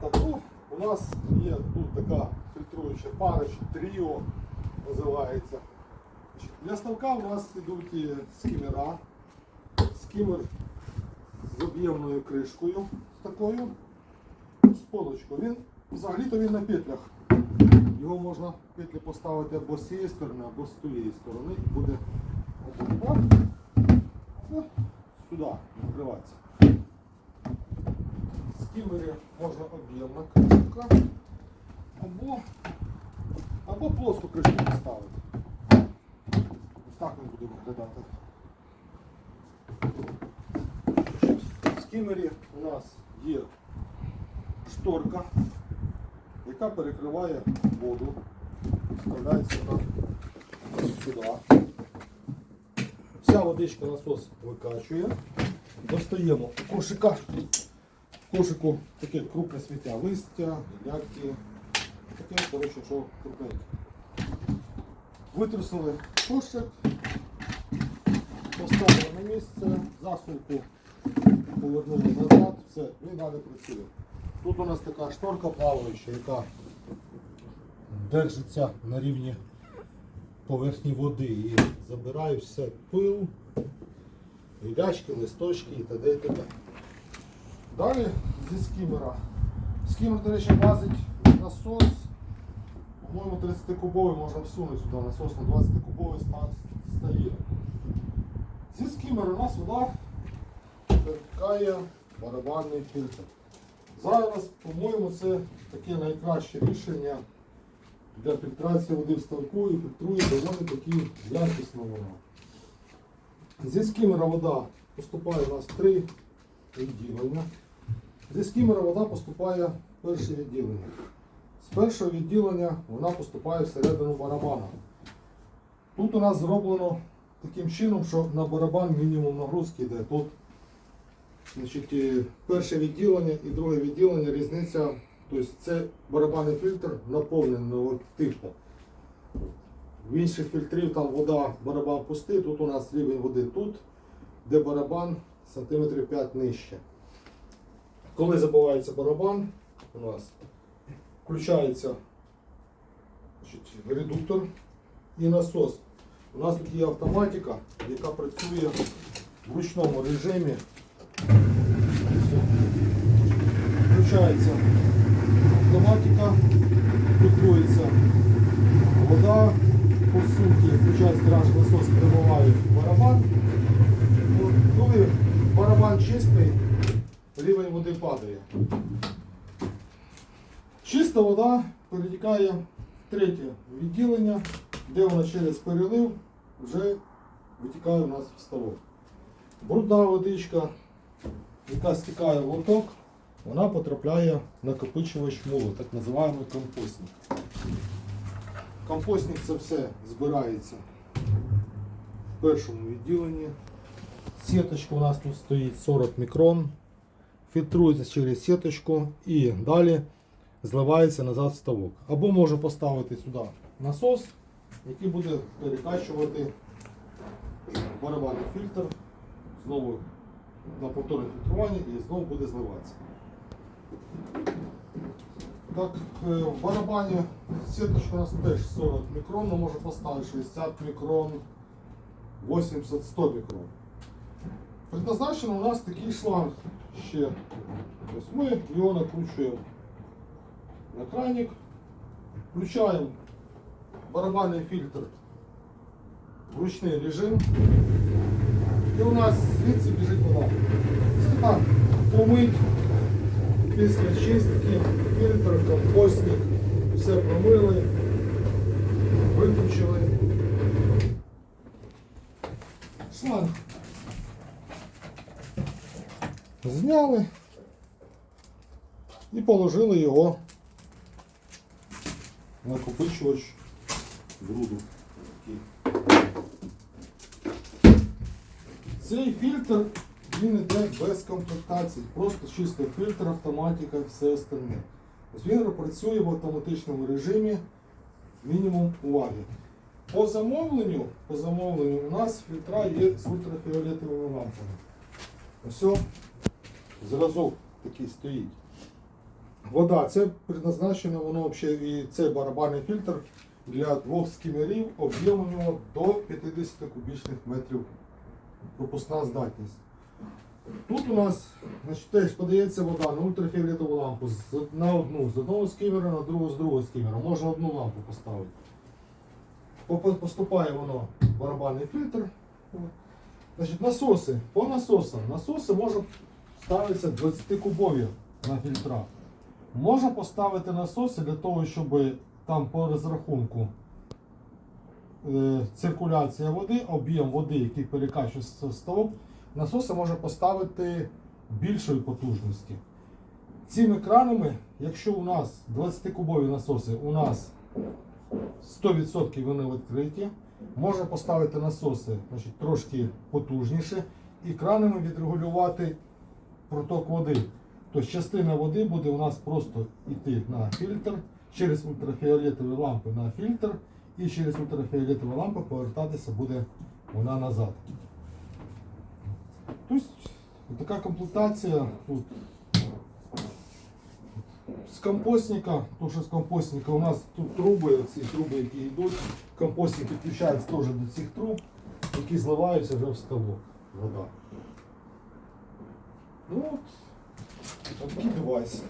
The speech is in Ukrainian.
Так, ну, у нас є тут така фільтруюча пара, чи тріо називається. Для ставка у нас йдуть скімера. Скімер з об'ємною кришкою з такою з полочкою. Він взагалі-то він на петлях. Його можна петлі поставити або з цієї сторони, або з тієї сторони. І буде або сюди відкриватися. В скімері можна об'ємна кришка, або, або плоску кришку поставити. Ось так він буде виглядати. В скімері у нас є шторка, яка перекриває воду. Вставляється вона сюди. Вся водичка насос викачує. Достаємо кошика. В кошику таке крупне сміття, листя, гілляки. Таке, коротше, що крупненьке. Витрусили кошик, поставили на місце, засувку повернули назад, все, він далі працює. Тут у нас така шторка плаваюча, яка держиться на рівні поверхні води і забирає все пил, гілячки, листочки і т.д. і т.д. Далі зі скімера. Скімер, до речі, влазить насос. По-моєму, 30-кубовий можна всунути сюди насос на 20-кубовий стає. Зі скімера у нас вода перетікає барабанний фільтр. Зараз, по-моєму, це таке найкраще рішення для фільтрації води в ставку і фільтрує доволі таки якісно воно. Зі скімера вода поступає у нас три відділення. Зі скімера вода поступає в перше відділення. З першого відділення вона поступає всередину барабана. Тут у нас зроблено таким чином, що на барабан мінімум нагрузки йде. Тут значить, перше відділення і друге відділення різниця. Тобто це барабанний фільтр наповненого типу. В інших фільтрів там вода, барабан пустий, тут у нас рівень води тут, де барабан сантиметрів 5 нижче. Коли забивається барабан, у нас включається значить, редуктор і насос. У нас тут є автоматика, яка працює в ручному режимі. Включається автоматика, фільтрується вода, по суті, включається гараж насос, прибуває барабан. Коли барабан чистий, рівень води падає. Чиста вода перетікає в третє відділення, де вона через перелив вже витікає у нас в ставок. Брудна водичка, яка стікає в лоток, вона потрапляє в накопичувач мулу, так називаємо компостник. Компостник це все збирається в першому відділенні. Сіточка у нас тут стоїть 40 мікрон, фільтрується через сіточку і далі зливається назад в ставок. Або можу поставити сюди насос, який буде перекачувати барабанний фільтр знову на повторне фільтрування і знову буде зливатися. Так, е, в барабані сіточка у нас теж 40 мікрон, але може поставити 60 мікрон, 80-100 мікрон. Предназначено у нас такий шланг ще. Ось ми його накручуємо на краник, включаємо барабанний фільтр в ручний режим. І у нас звідси біжить вода. Це так, помить після чистки, фільтр, компостник, все промили, виключили. Шланг. Зняли і положили його в накопичувач бруду. Цей фільтр він йде без комплектації, просто чисто фільтр, автоматика все остальне. Він працює в автоматичному режимі, мінімум уваги. По замовленню, по замовленню у нас фільтра є з ультрафіолетовими лампами. Ось зразок такий стоїть. Вода, це предназначено, воно взагалі і цей барабанний фільтр для двох скімерів, об'єм у нього до 50 кубічних метрів пропускна здатність. Тут у нас значить, теж подається вода на ультрафіолетову лампу на одну з одного скімера, на другу з другого скімера. Можна одну лампу поставити. Поступає воно в барабанний фільтр. Значить, насоси. По насосам. Насоси можуть ставитися 20 кубові на фільтра. Можна поставити насоси для того, щоб там по розрахунку е, циркуляція води, об'єм води, який перекачує з стовп, насоси можна поставити більшої потужності. Цими кранами, якщо у нас 20-кубові насоси, у нас 100% вони відкриті, можна поставити насоси значить, трошки потужніше і кранами відрегулювати проток води. Тобто частина води буде у нас просто йти на фільтр, через ультрафіолетові лампи на фільтр, і через ультрафіолетові лампи повертатися буде вона назад. Тобто така комплектація тут. З компостника, то що з компостника у нас тут труби, ці труби, які йдуть, компостник підключається теж до цих труб, які зливаються вже в ставок вода. Ну от, девайс.